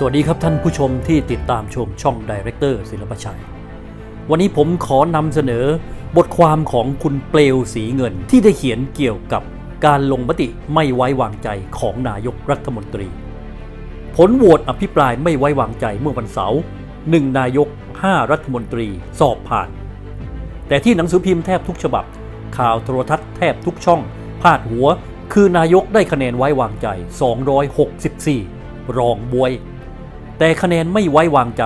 สวัสดีครับท่านผู้ชมที่ติดตามชมช่องดีเรคเตอร์ศิลปชัย วันนี้ผมขอนำเสนอบทความของคุณเปลวสีเงินที่ได้เขียนเกี่ยวกับการลงมติไม่ไว้วางใจของนายกรัฐมนตรี ผลโหวตอภิปรายไม่ไว้วางใจเมื่อวันเสาร์หนึ่งนายก 5 รัฐมนตรีสอบผ่าน แต่ที่หนังสือพิมพ์แทบทุกฉบับ ข่าวโทรทัศน์แทบทุกช่อง พาดหัว คือนายกได้คะแนนไว้วางใจ 264 รองบวย แต่คะแนนไม่ไว้วางใจ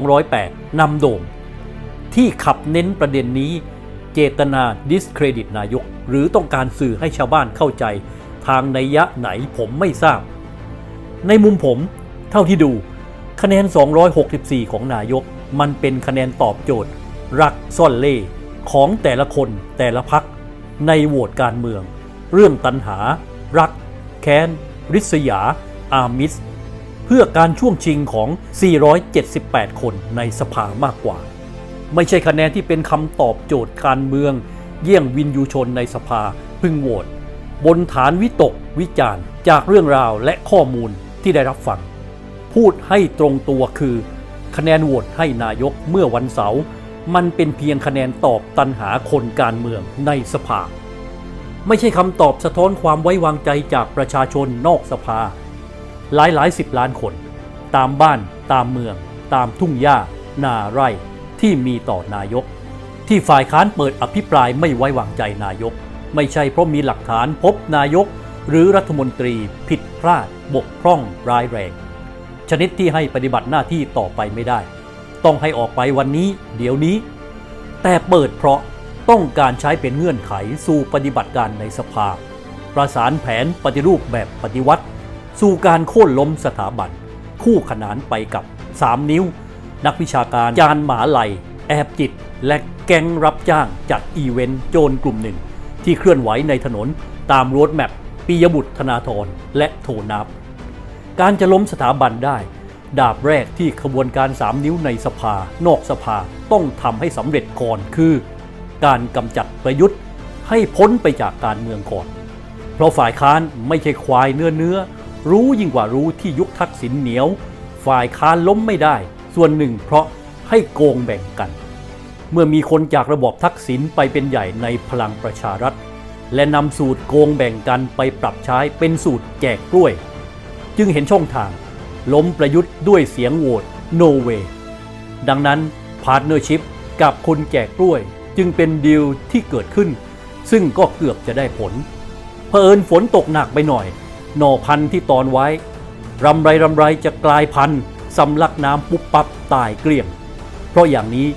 208 นำโด่ง ที่ขับเน้นประเด็นนี้ เจตนาดิสเครดิตนายก หรือต้องการสื่อให้ชาวบ้านเข้าใจ ทางนัยยะไหนผมไม่ทราบ ในมุมผม เท่าที่ดู คะแนน 264 ของนายก มันเป็นคะแนนตอบโจทย์ รักซ่อนเล่ของแต่ละคนแต่ละพักในโหวตการเมือง เรื่องตันหา รัก แค้น ริษยา อามิส เพื่อการช่วงชิงของ 478 คนในสภามากกว่า ไม่ใช่คะแนนที่เป็นคำตอบโจทย์การเมือง เยี่ยงวินยูชนในสภาพึงโหวตบนฐานวิตกวิจารณ์ จากเรื่องราวและข้อมูลที่ได้รับฟัง พูดให้ตรงตัวคือ คะแนนโหวตให้นายกเมื่อวันเสาร์มันเป็นเพียงคะแนนตอบตันหาคนการเมืองในสภา ไม่ใช่คำตอบสะท้อนความไว้วางใจจากประชาชนนอกสภา หลายหลายสิบล้านคน ตามบ้านตามเมือง ตามทุ่งหญ้า นาไร่ที่มีต่อนายก ที่ฝ่ายค้านเปิดอภิปรายไม่ไว้วางใจนายก ไม่ใช่เพราะมีหลักฐานพบนายก หรือรัฐมนตรีผิดพลาด บกพร่องร้ายแรง ชนิดที่ให้ปฏิบัติหน้าที่ต่อไปไม่ได้ ต้องให้ออกไปวันนี้ เดี๋ยวนี้ แต่เปิดเพราะต้องการใช้เป็นเงื่อนไขสู่ปฏิบัติการในสภา ประสานแผนปฏิรูปแบบปฏิวัติ สู่การโค่นล้มสถาบัน คู่ขนานไปกับ 3 นิ้ว นักวิชาการจานหมาไหลแอบจิต และแก๊งรับจ้างจัดอีเวนต์โจรกลุ่มหนึ่ง ที่เคลื่อนไหวในถนนตามรถแมพปียบุตรธนาธรและโทนับ การจะล้มสถาบันได้ ดาบแรกที่ขบวนการ 3 นิ้วในสภา นอกสภาต้องทำให้สำเร็จก่อนคือ การกำจัดประยุทธ์ให้พ้นไปจากการเมืองก่อน เพราะฝ่ายค้านไม่ใช่ควายเนื้อเนื้อ รู้ยิ่งกว่ารู้ที่ยุคทักษิณเหนียว ฝ่ายค้านล้มไม่ได้ ส่วนหนึ่งเพราะให้โกงแบ่งกัน เมื่อมีคนจากระบอบทักษิณไปเป็นใหญ่ในพลังประชารัฐ และนำสูตรโกงแบ่งกันไปปรับใช้เป็นสูตรแจกกล้วย จึงเห็นช่องทาง ล้มประยุทธ์ด้วยเสียงโหวต no way ดังนั้นพาร์ทเนอร์ชิพกับคนแจกกล้วย จึงเป็นดีลที่เกิดขึ้น ซึ่งก็เกือบจะได้ผลเผอิญฝนตกหนักไปหน่อย หน่อพันธุ์ที่ตอนไว้ รำไรรำไรจะกลายพันธุ์สำลักน้ำปุ๊บปับตายเกลี้ยง เพราะอย่างนี้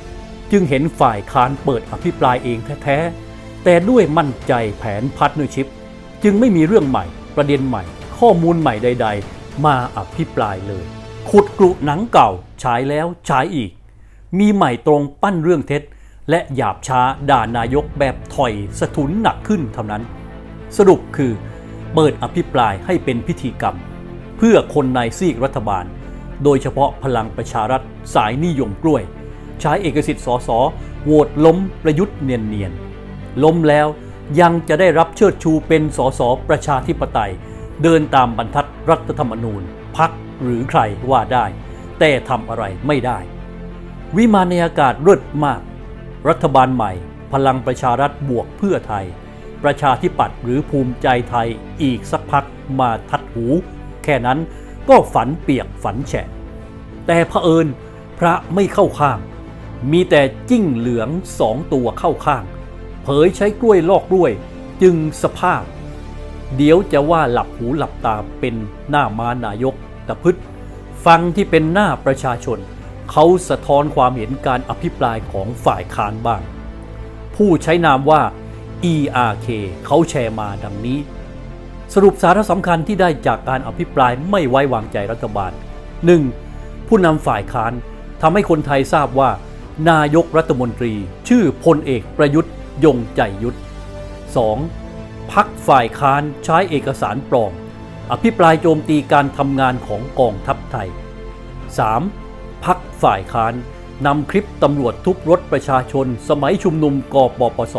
จึงเห็นฝ่ายค้านเปิดอภิปรายเองแท้ๆ แต่ด้วยมั่นใจแผนพาร์ทเนอร์ชิพจึงไม่มีเรื่องใหม่ ประเด็นใหม่ ข้อมูลใหม่ใด ๆ มาอภิปรายเลย ขุดกรุหนังเก่าฉายแล้วฉายอีก มีใหม่ตรงปั้นเรื่องเท็จ และหยาบช้าด่านายกแบบถอยสะทุนหนักขึ้นเท่านั้น สรุปคือ เปิดอภิปรายให้เป็นพิธีกรรม เพื่อคนในซีกรัฐบาล โดยเฉพาะพลังประชารัฐสายนิยมกล้วย ใช้เอกสิทธิ์สสโหวตล้มประยุทธ์เนียนๆ ล้มแล้วยังจะได้รับเชิดชูเป็นสสประชาธิปไตย เดินตามบรรทัดรัฐธรรมนูญพักหรือใครว่าได้ แต่ทำอะไรไม่ได้ วิมานในอากาศเลิศมาก รัฐบาลใหม่ พลังประชารัฐบวกเพื่อไทย ประชาธิปัตย์หรือภูมิใจไทยอีกสักพักมาทัดหู แค่นั้นก็ฝันเปียกฝันแฉะแต่เผอิญพระไม่เข้าข้าง มีแต่จิ้งเหลืองสองตัวเข้าข้าง เผยใช้กล้วยลอกกล้วย จึงสภาพ เดี๋ยวจะว่าหลับหูหลับตาเป็นหน้ามานายกตะพึดฟังที่เป็นหน้าประชาชน เขาสะท้อนความเห็นการอภิปรายของฝ่ายค้านบ้าง ผู้ใช้นามว่า ERK เขาแชร์มาดังนี้ สรุปสาระสำคัญที่ได้จากการอภิปรายไม่ไว้วางใจรัฐบาล 1. ผู้นำฝ่ายค้านทำให้คนไทยทราบว่า นายกรัฐมนตรี ชื่อพลเอกประยุทธ์ ยงใจยุทธ 2. พักฝ่ายค้านใช้เอกสารปลอม อภิปรายโจมตีการทำงานของกองทัพไทย 3. พักฝ่ายค้านนำคลิปตำรวจทุบรถประชาชน สมัยชุมนุมกปปส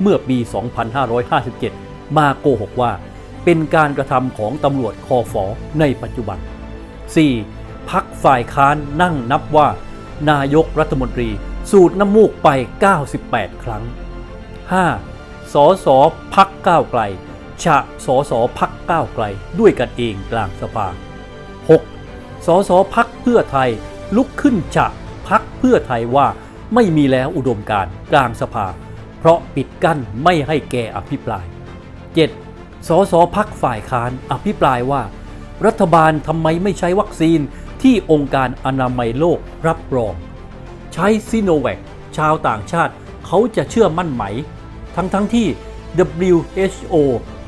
เมื่อปี 2557 มาโกหกว่า เป็นการกระทำของตำรวจคอฟอในปัจจุบัน 4. พักฝ่ายค้านนั่งนับว่า นายกรัฐมนตรีสูดน้ำมูกไป 98 ครั้ง 5. สสพักก้าวไกล ฉะสสพักก้าวไกลด้วยกันเองกลางสภา 6. สสพักเพื่อไทยลุกขึ้นฉะพักเพื่อไทยว่าไม่มีแล้วอุดมการกลางสภา เพราะปิดกั้นไม่ให้แกอภิปราย 7. สสพักฝ่ายค้านอภิปรายว่า รัฐบาลทำไมไม่ใช้วัคซีนที่องค์การอนามัยโลกรับรอง ใช้ซิโนแวคชาวต่างชาติเขาจะเชื่อมั่นไหม ทั้งทั้งที่ WHO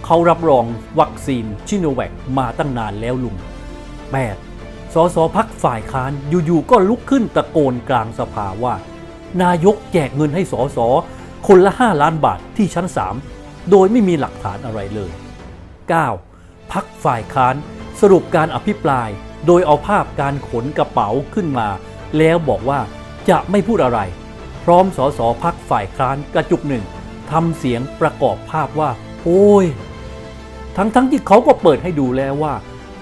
เขารับรองวัคซีนชิโนแวคมาตั้งนานแล้วลุง 8. สสพักฝ่ายค้านอยู่ๆก็ลุกขึ้นตะโกนกลางสภาว่า นายกแจกเงินให้สส คนละ 5 ล้านบาทที่ชั้น 3 โดยไม่มีหลักฐานอะไรเลย 9. พักฝ่ายค้านสรุปการอภิปราย โดยเอาภาพการขนกระเป๋าขึ้นมา แล้วบอกว่าจะไม่พูดอะไร พร้อมสสพักฝ่ายค้านกระจุกหนึ่งทำเสียงประกอบภาพว่า โอ้ย ทั้งๆทที่เขาก็เปิดให้ดูแล้วว่า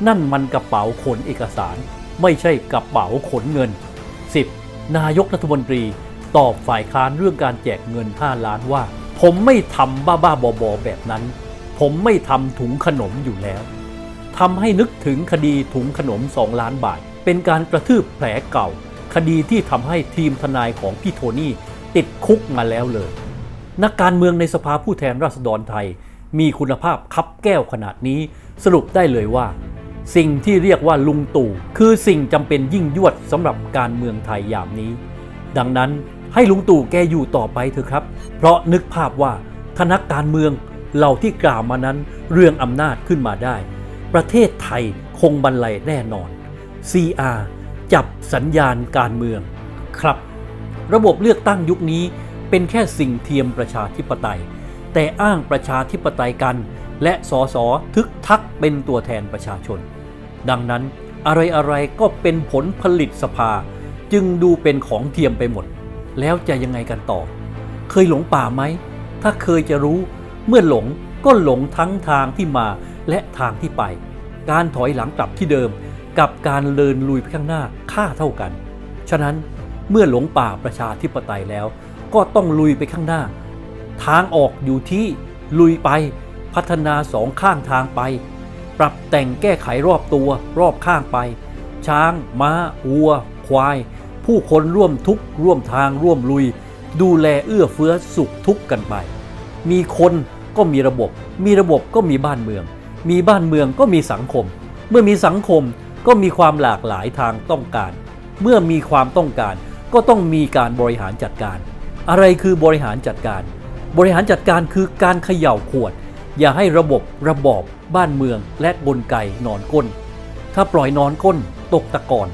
นั่นมันกระเป๋าขนเอกสาร ไม่ใช่กระเป๋าขนเงิน 10. นายกรัฐมนตรี ตอบฝ่ายค้านเรื่องการแจกเงิน 5 ล้านว่า ผมไม่ทำบ้าๆบอๆแบบนั้น ผมไม่ทำถุงขนมอยู่แล้วทำให้นึกถึงคดีถุงขนม 2 ล้านบาท เป็นการกระทืบแผลเก่า คดีที่ทำให้ทีมทนายของพี่โทนี่ติดคุกมาแล้วเลย นักการเมืองในสภาผู้แทนราษฎรไทย มีคุณภาพคับแก้วขนาดนี้ สรุปได้เลยว่า สิ่งที่เรียกว่าลุงตู่คือสิ่งจำเป็นยิ่งยวดสำหรับการเมืองไทยยามนี้ ดังนั้น ให้ลุงตู่แกอยู่ต่อไปเถอะครับ เพราะนึกภาพว่าถ้านักการเมืองเหล่าที่กล่าวมานั้นเรื่องอำนาจขึ้นมาได้ ประเทศไทยคงบรรลัยแน่นอน CR จับสัญญาณการเมือง ครับ ระบบเลือกตั้งยุคนี้เป็นแค่สิ่งเทียมประชาธิปไตย แต่อ้างประชาธิปไตยกัน และสอสอทึกทักเป็นตัวแทนประชาชน ดังนั้นอะไรๆก็เป็นผลผลิตสภา จึงดูเป็นของเทียมไปหมด แล้วจะยังไงกันต่อ เคยหลงป่าไหม ถ้าเคยจะรู้ เมื่อหลงก็หลงทั้งทางที่มาและทางที่ไป การถอยหลังกลับที่เดิม กับการเลินลุยไปข้างหน้าค่าเท่ากัน ฉะนั้นเมื่อหลงป่าประชาธิปไตยแล้ว ก็ต้องลุยไปข้างหน้า ทางออกอยู่ที่ลุยไปพัฒนาสองข้างทางไป ปรับแต่งแก้ไขรอบตัวรอบข้างไป ช้างม้าวัว ควาย ผู้คนร่วมทุกข์ร่วมทางร่วมลุย ดูแลเอื้อเฟื้อสุขทุกข์กันไป มีคนก็มีระบบ มีระบบก็มีบ้านเมือง มีบ้านเมืองก็มีสังคม เมื่อมีสังคมก็มีความหลากหลายทางต้องการ เมื่อมีความต้องการก็ต้องมีการบริหารจัดการ อะไรคือบริหารจัดการ บริหารจัดการคือการเขย่าขวด อย่าให้ระบบระบอบ บ้านเมืองและกลไก่นอนก้น ถ้าปล่อยนอนก้น ตกตะกอน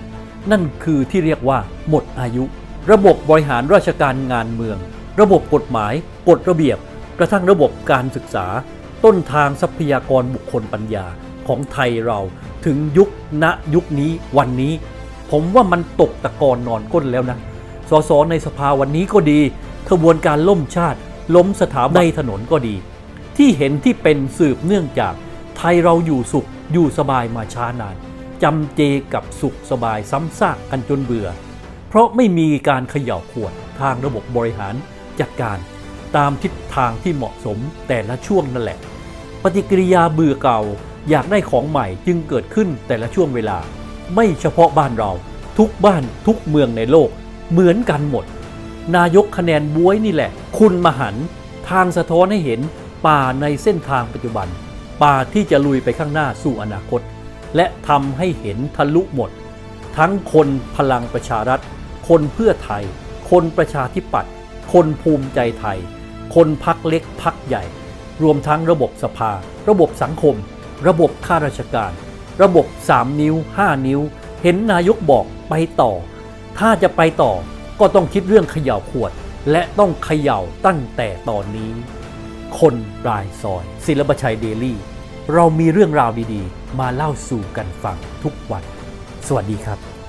นั่นคือที่เรียกว่า หมดอายุ ระบบบริหารราชการงานเมือง ระบบกฎหมาย กฎระเบียบ กระทั่งระบบการศึกษา ต้นทางทรัพยากรบุคคลปัญญาของไทยเราถึงยุคณยุคนี้วันนี้ ผมว่ามันตกตะกอนนอนก้นแล้วนะสสในสภาวันนี้ก็ดีขบวนการล่มชาติ ล้มสถาบันในถนนก็ดี ที่เห็นที่เป็นสืบเนื่องจากไทยเราอยู่สุขอยู่สบายมาช้านาน จำเจกับสุขสบายซ้ำซากกันจนเบื่อ เพราะไม่มีการเขย่าขวดทางระบบบริหารจัดการ ตามทิศทางที่เหมาะสมแต่ละช่วงนั่นแหละ ปฏิกิริยาเบื่อเก่าอยากได้ของใหม่จึงเกิดขึ้นแต่ละช่วงเวลา ไม่เฉพาะบ้านเราทุกบ้านทุกเมืองในโลกเหมือนกันหมด นายกคะแนนบวยนี่แหละ คุณมหันทางสะท้อนให้เห็นป่าในเส้นทางปัจจุบัน ป่าที่จะลุยไปข้างหน้าสู่อนาคต และทำให้เห็นทะลุหมด ทั้งคนพลังประชารัฐ คนเพื่อไทย คนประชาธิปัตย์คนภูมิใจไทย คนพักเล็กพักใหญ่ รวมทั้งระบบสภา ระบบสังคม ระบบข้าราชการ ระบบ 3 นิ้ว 5 นิ้ว เห็นนายกบอกไปต่อ ถ้าจะไปต่อก็ต้องคิดเรื่องเขย่าขวด และต้องเขย่าตั้งแต่ตอนนี้ คนปลายซอย ศิลปชัยเดลี่ เรามีเรื่องราวดีๆ มาเล่าสู่กันฟังทุกวัน สวัสดีครับ